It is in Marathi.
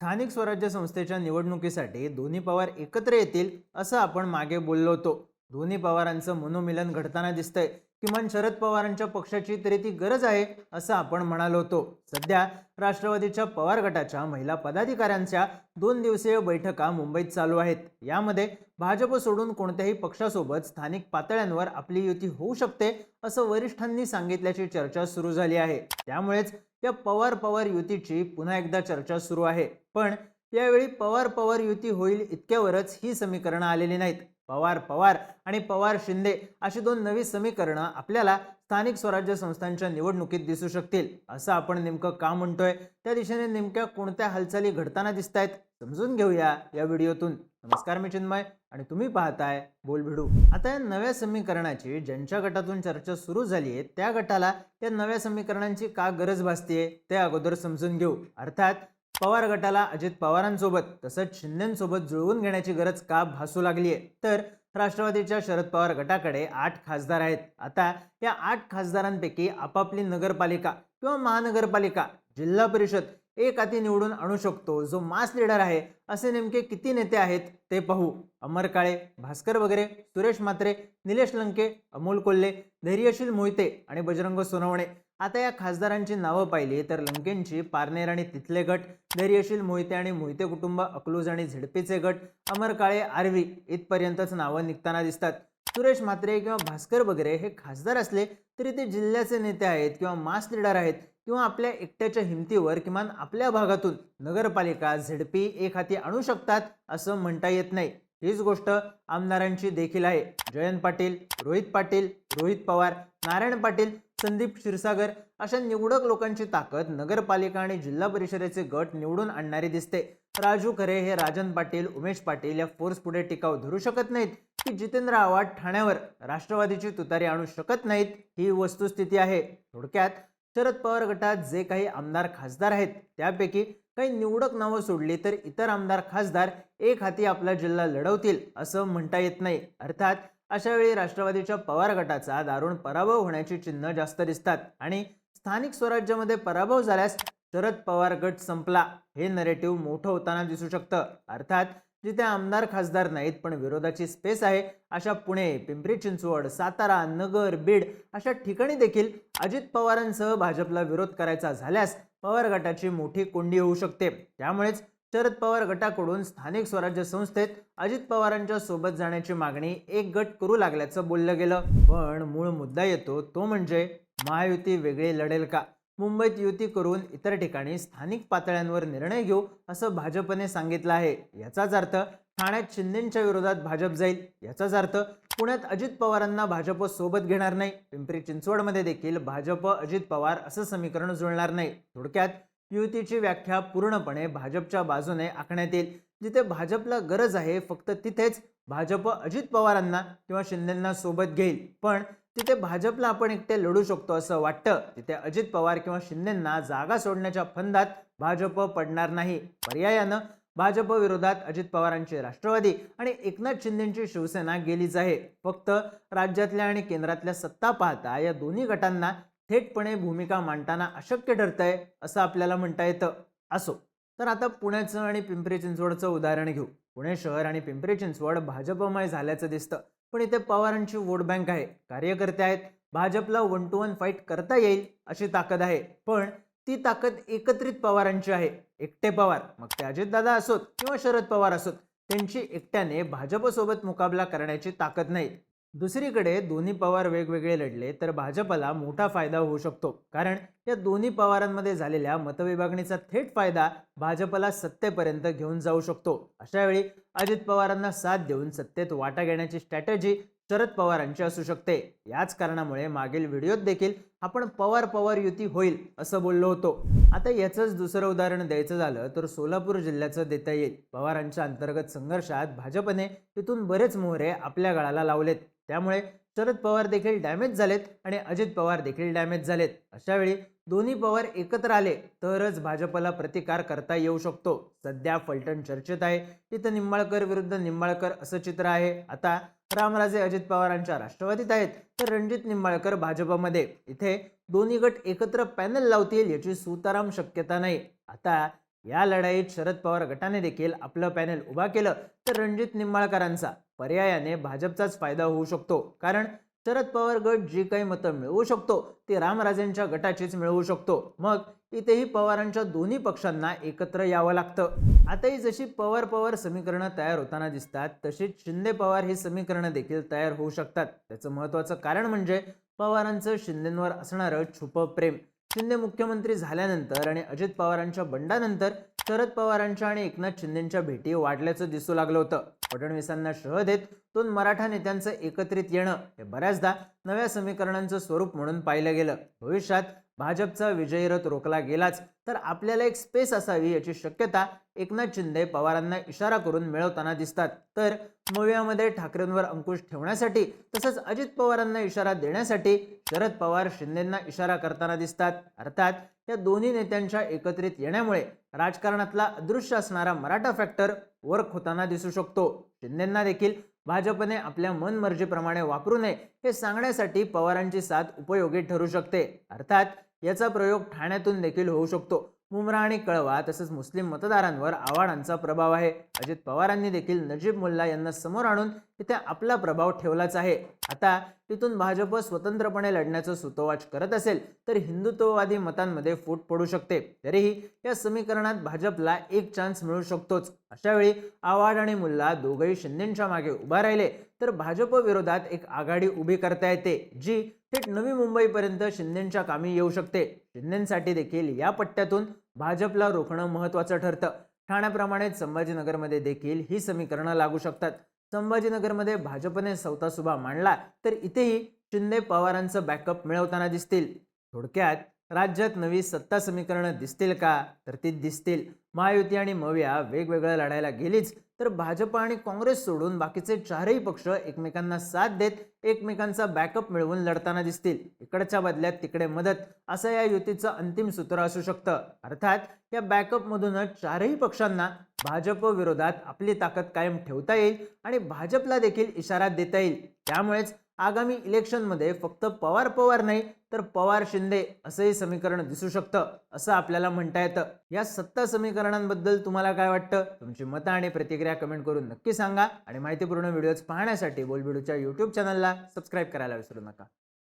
स्थानिक स्वराज्य संस्थेच्या निवडणुकीसाठी दोन्ही पवार एकत्र येतील असं आपण मागे बोललो होतो. दोन्ही पवारांचं मनोमिलन घडताना दिसतंय. किमान शरद पवारांच्या पक्षाची तरी ती गरज आहे असं आपण म्हणालो होतो. सध्या राष्ट्रवादीच्या पवार गटाच्या महिला पदाधिकाऱ्यांच्या दोन दिवसीय बैठका मुंबईत चालू आहेत. यामध्ये भाजप सोडून कोणत्याही पक्षासोबत स्थानिक पातळ्यांवर आपली युती होऊ शकते असं वरिष्ठांनी सांगितल्याची चर्चा सुरू झाली आहे. त्यामुळेच या पवार पवार युतीची पुन्हा एकदा चर्चा सुरू आहे. पण यावेळी पवार पवार युती होईल इतक्यावरच ही समीकरणं आलेली नाहीत. पवार पवार आणि पवार शिंदे अशी दोन नवी समीकरणं आपल्याला स्थानिक स्वराज्य संस्थांच्या निवडणुकीत दिसू शकतील. असं आपण नेमकं का म्हणतोय? त्या दिशेने नेमक्या कोणत्या हालचाली घडताना दिसत आहेत समजून घेऊया या व्हिडिओतून. नमस्कार मी चिन्मय आणि तुम्ही पाहताय बोल भिडू आता या नव्या समीकरणाची ज्यांच्या गटातून चर्चा सुरू झाली आहे त्या गटाला या नव्या समीकरणांची का गरज भासतीये ते अगोदर समजून घेऊ. अर्थात पवार गटाला अजित पवारांसोबत तसंच शिंदेसोबत जुळवून घेण्याची गरज का भासू लागली आहे तर राष्ट्रवादीच्या शरद पवार गटाकडे आठ खासदार आहेत. आता या आठ खासदारांपैकी आपापली नगरपालिका किंवा महानगरपालिका जिल्हा परिषद एक हाती निवडून आणू शकतो जो मास लीडर आहे असे नेमके किती नेते आहेत ते पाहू. अमर काळे भास्कर वगैरे सुरेश म्हात्रे निलेश लंके अमोल कोल्हे धैर्यशील मोहिते आणि बजरंग सोनवणे. आता या खासदारांची नावं पाहिली तर लंकेंची पारनेर आणि तिथले गट धैर्यशील मोहिते आणि मोहिते कुटुंब अकलूज आणि झेडपीचे गट अमर काळे आर्वी इथपर्यंतच नावं निघताना दिसतात. सुरेश म्हात्रे किंवा भास्कर वगैरे हे खासदार असले तरी ते जिल्ह्याचे नेते आहेत किंवा मास लिडर आहेत किंवा आपल्या एकट्याच्या हिमतीवर किमान आपल्या भागातून नगरपालिका झेडपी एक हाती आणू शकतात असं म्हणता येत नाही. हीच गोष्ट आमदारांची देखील आहे. जयंत पाटील रोहित पाटील रोहित पवार नारायण पाटील संदीप क्षीरसागर अशा निवडक लोकांची ताकद नगरपालिका आणि जिल्हा परिषदेचे गट निवडून आणणारी दिसते. राजू खरे हे राजन पाटील उमेश पाटील या फोर्स पुढे टिकाव धरू शकत नाहीत की जितेंद्र आव्हाड ठाण्यावर राष्ट्रवादीची तुतारी आणू शकत नाहीत ही वस्तुस्थिती आहे. थोडक्यात शरद पवार गटात जे काही आमदार खासदार आहेत त्यापैकी काही निवडक नावं सोडली तर इतर आमदार खासदार एक हाती आपला जिल्हा लढवतील असं म्हणता येत नाही. अर्थात अशावेळी राष्ट्रवादीच्या पवार गटाचा दारुण पराभव होण्याची चिन्ह जास्त दिसतात आणि स्थानिक स्वराज्यामध्ये पराभव झाल्यास शरद पवार गट संपला. हे नरेटिव्ह मोठं होताना दिसू शकतं. अर्थात जिथे आमदार खासदार नाहीत पण विरोधाची स्पेस आहे अशा पुणे पिंपरी चिंचवड सातारा नगर बीड अशा ठिकाणी देखील अजित पवारांसह भाजपला विरोध करायचा झाल्यास पवार गटाची मोठी कोंडी होऊ शकते. त्यामुळेच शरद पवार गटाकडून स्थानिक स्वराज्य संस्थेत अजित पवारांच्या सोबत जाण्याची मागणी एक गट करू लागल्याचं बोललं गेलं. पण मूळ मुद्दा येतो तो म्हणजे महायुती वेगळी लढेल का? मुंबईत युती करून इतर ठिकाणी स्थानिक पातळ्यांवर निर्णय घेऊ असं भाजपने सांगितलं आहे. याचाच अर्थ ठाण्यात शिंदेच्या विरोधात भाजप जाईल. याचाच अर्थ पुण्यात अजित पवारांना भाजप सोबत घेणार नाही. पिंपरी चिंचवडमध्ये देखील भाजप अजित पवार असं समीकरण जुळणार नाही. थोडक्यात युतीची व्याख्या पूर्णपणे भाजपच्या बाजूने आखण्यात येईल. जिथे भाजपला गरज आहे फक्त तिथेच भाजप अजित पवारांना किंवा शिंदेंना सोबत घेईल. पण तिथे भाजपला आपण एकटे लढू शकतो असं वाटतं. तिथे अजित पवार किंवा शिंदेंना जागा सोडण्याच्या फंदात भाजप पडणार नाही. पर्यायानं भाजप विरोधात अजित पवारांची राष्ट्रवादी आणि एकनाथ शिंदेची शिवसेना गेलीच आहे. फक्त राज्यातल्या आणि केंद्रातल्या सत्ता पाहता या दोन्ही गटांना थेटपणे भूमिका मांडताना अशक्य ठरतंय असं आपल्याला म्हणता येतं. असो. तर आता पुण्याचं आणि पिंपरी चिंचवडचं उदाहरण घेऊ. पुणे शहर आणि पिंपरी चिंचवड भाजपमय झाल्याचं दिसतं. पण इथे पवारांची वोट बँक आहे. कार्यकर्ते आहेत. भाजपला वन टू वन फाईट करता येईल अशी ताकद आहे. पण ती ताकद एकत्रित पवारांची आहे. एकटे पवार मग ते अजितदादा असोत किंवा शरद पवार असोत त्यांची एकट्याने भाजपसोबत मुकाबला करण्याची ताकद नाही. दुसरीकडे दोन्ही पवार वेगवेगळे लढले तर भाजपला मोठा फायदा होऊ शकतो. कारण या दोन्ही पवारांमध्ये झालेल्या मतविभागणीचा थेट फायदा भाजपला सत्तेपर्यंत घेऊन जाऊ शकतो. अशा वेळी अजित पवारांना साथ देऊन सत्तेत वाटा घेण्याची स्ट्रॅटेजी शरद पवारांची असू शकते. याच कारणामुळे मागील व्हिडिओत देखील आपण पवार पवार युती होईल असं बोललो होतो. आता याचंच दुसरं उदाहरण द्यायचं झालं तर सोलापूर जिल्ह्याचं देता येईल. पवारांच्या अंतर्गत संघर्षात भाजपने तिथून बरेच मोहरे आपल्या गळाला लावलेत. त्यामुळे शरद पवार देखील डॅमेज झालेत आणि अजित पवार देखील डॅमेज झालेत. अशावेळी दोन्ही पवार एकत्र आले तरच भाजपला प्रतिकार करता येऊ शकतो. सध्या फलटण चर्चेत आहे. इथं निंबाळकर विरुद्ध निंबाळकर असं चित्र आहे. आता रामराजे अजित पवारांच्या राष्ट्रवादीत आहेत. तर रणजित निंबाळकर भाजपमध्ये. इथे दोन्ही गट एकत्र पॅनल लावतील याची सुताराम शक्यता नाही. आता या लढाईत शरद पवार गटाने देखील आपलं पॅनेल उभा केलं तर रणजित निंबाळकरांचा पर्यायाने भाजपचाच फायदा होऊ शकतो. कारण शरद पवार गट जी काही मतं मिळवू शकतो ती रामराजेंच्या गटाचीच मिळवू शकतो. मग इथेही पवारांच्या दोन्ही पक्षांना एकत्र यावं लागतं. आताही जशी पवार पवार समीकरणं तयार होताना दिसतात तशीच शिंदे पवार ही समीकरणं देखील तयार होऊ शकतात. त्याचं महत्त्वाचं कारण म्हणजे पवारांचं शिंदेंवर असणारं छुपं प्रेम. शिंदे मुख्यमंत्री झाल्यानंतर आणि अजित पवारांच्या बंडानंतर शरद पवारांच्या आणि एकनाथ शिंदेच्या भेटी वाढल्याचं दिसू लागलं होतं. फडणवीसांना शह देत दोन मराठा नेत्यांचं एकत्रित येणं हे बऱ्याचदा नव्या समीकरणांचं स्वरूप म्हणून पाहिलं गेलं. भविष्यात भाजपचा विजयरथ रोखला गेलाच तर आपल्याला एक स्पेस असावी याची शक्यता एकनाथ शिंदे पवारांना इशारा करून मिळवताना दिसतात. तर मूव्यामध्ये ठाकरेंवर अंकुश ठेवण्यासाठी तसंच अजित पवारांना इशारा देण्यासाठी शरद पवार शिंदेंना इशारा करताना दिसतात. अर्थात या दोन्ही नेत्यांच्या एकत्रित येण्यामुळे राजकारणातला अदृश्य असणारा मराठा फॅक्टर वर्क होताना दिसू शकतो. शिंदेंना देखील भाजपने आपल्या मनमर्जीप्रमाणे वापरू नये हे सांगण्यासाठी पवारांची साथ उपयोगी ठरू शकते. अर्थात याचा प्रयोग ठाण्यातून देखील होऊ शकतो. मुमरा आणि कळवा तसंच मुस्लिम मतदारांवर आव्हाडांचा प्रभाव आहे. अजित पवारांनी देखील नजीब मुल्ला यांना समोर आणून तिथे आपला प्रभाव ठेवलाच आहे. आता तिथून भाजप स्वतंत्रपणे लढण्याचं सुतोवाच करत असेल तर हिंदुत्ववादी मतांमध्ये फूट पडू शकते. तरीही या समीकरणात भाजपला एक चान्स मिळू शकतोच. अशावेळी आव्हाड आणि मुल्ला दोघंही शिंदेच्या मागे उभा राहिले. तर भाजप विरोधात एक आघाडी उभी करता येते जी थेट नवी मुंबईपर्यंत शिंदेच्या कामी येऊ शकते. शिंदेसाठी देखील या पट्ट्यातून भाजपला रोखणं महत्त्वाचं ठरतं. ठाण्याप्रमाणेच संभाजीनगरमध्ये देखील ही समीकरणं लागू शकतात. संभाजीनगरमध्ये भाजपने चौथा मांडला तर इथेही शिंदे पवारांचं बॅकअप मिळवताना दिसतील. थोडक्यात राज्यात नवी सत्ता समीकरणं दिसतील का? तर ती दिसतील. महायुती आणि मव्या वेगवेगळं लढायला गेलीच तर भाजप आणि काँग्रेस सोडून बाकीचे चारही पक्ष एकमेकांना साथ देत एकमेकांचा बॅकअप मिळवून लढताना दिसतील. इकडच्या बदल्यात तिकडे मदत असं या युतीचं अंतिम सूत्र असू शकतं. अर्थात या बॅकअपमधूनच चारही पक्षांना भाजप विरोधात आपली ताकद कायम ठेवता येईल आणि भाजपला देखील इशारा देता येईल. त्यामुळेच आगामी इलेक्शनमध्ये फक्त पवार पवार नाही तर पवार शिंदे असंही समीकरण दिसू शकतं असं आपल्याला म्हणता येतं. या सत्ता समीकरणांबद्दल तुम्हाला काय वाटतं? तुमची मतं आणि प्रतिक्रिया कमेंट करून नक्की सांगा. आणि माहितीपूर्ण व्हिडिओज पाहण्यासाठी बोलबिडूच्या यूट्यूब चॅनलला सबस्क्राईब करायला विसरू नका.